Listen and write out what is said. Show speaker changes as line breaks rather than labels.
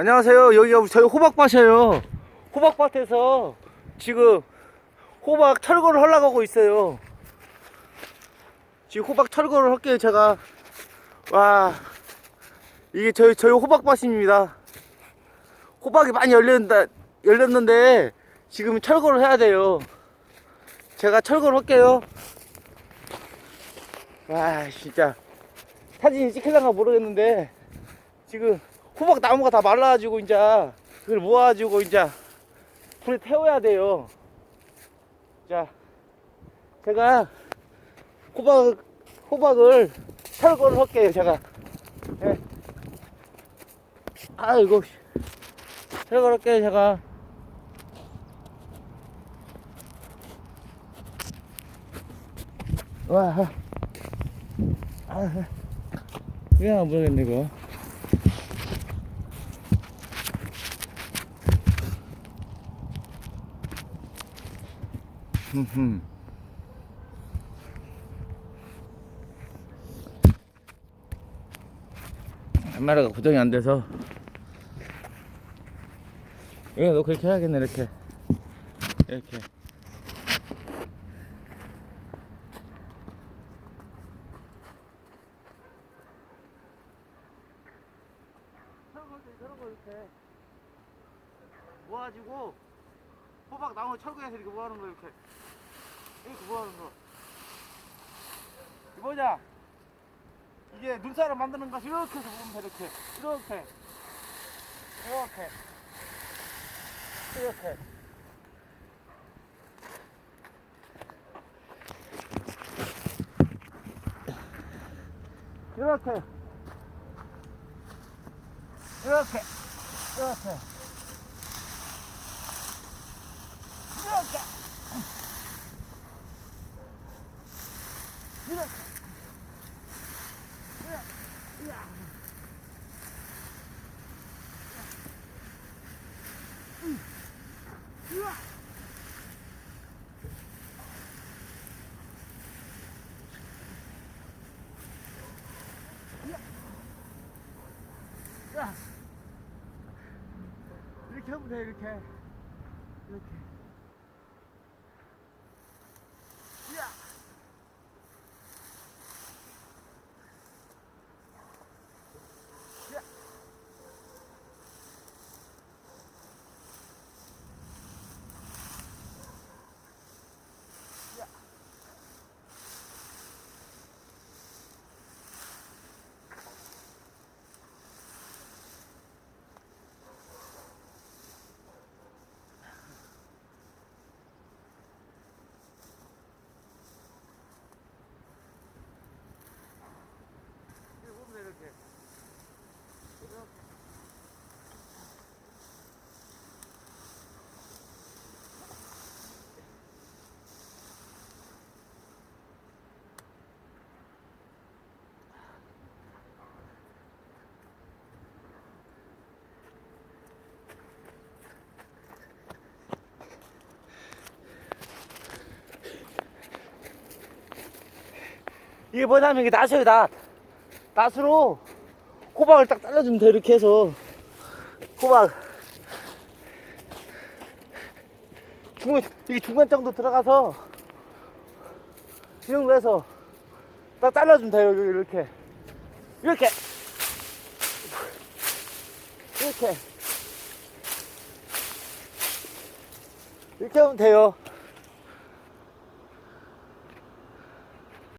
안녕하세요. 여기가 저희 호박밭이에요. 호박밭에서 지금 호박 철거를 하려고 하고 있어요. 지금 호박 철거를 할게요, 제가. 와, 이게 저희, 저희 호박밭입니다. 호박이 많이 열렸다, 열렸는데 지금 철거를 해야 돼요. 제가 철거를 할게요. 와, 진짜. 사진 찍힐란가 모르겠는데 지금 호박 나무가 다 말라가지고 이제 그걸 모아가지고 이제 불에 태워야 돼요. 자, 제가 호박 호박을 철거를 할게요. 제가. 예. 아이고 철거를 할게요. 제가. 와. 아, 왜안 보겠네 이거. 카메라가 고정이 안 돼서. 이거 너 그렇게 해야겠네 이렇게. 이렇게 모아가지고 호박 나무 철근에서 이렇게 뭐 하는 거 이렇게. 이렇게 뭐 하는 거. 이거냐? 이게 눈사람 만드는 것 이렇게 해서 보면 돼 이렇게. 이렇게. 이렇게. 이렇게. 이렇게. 이렇게. 이렇게. 이렇게 하면 돼 이렇게. 이렇게 이게 뭐냐면 이게 낫이에요 낫 낫으로 호박을 딱 잘라주면 돼 이렇게 해서. 호박. 중간 이게 중간 정도 들어가서 이 정도 해서 딱 잘라주면 돼요 이렇게. 이렇게. 이렇게. 이렇게 하면 돼요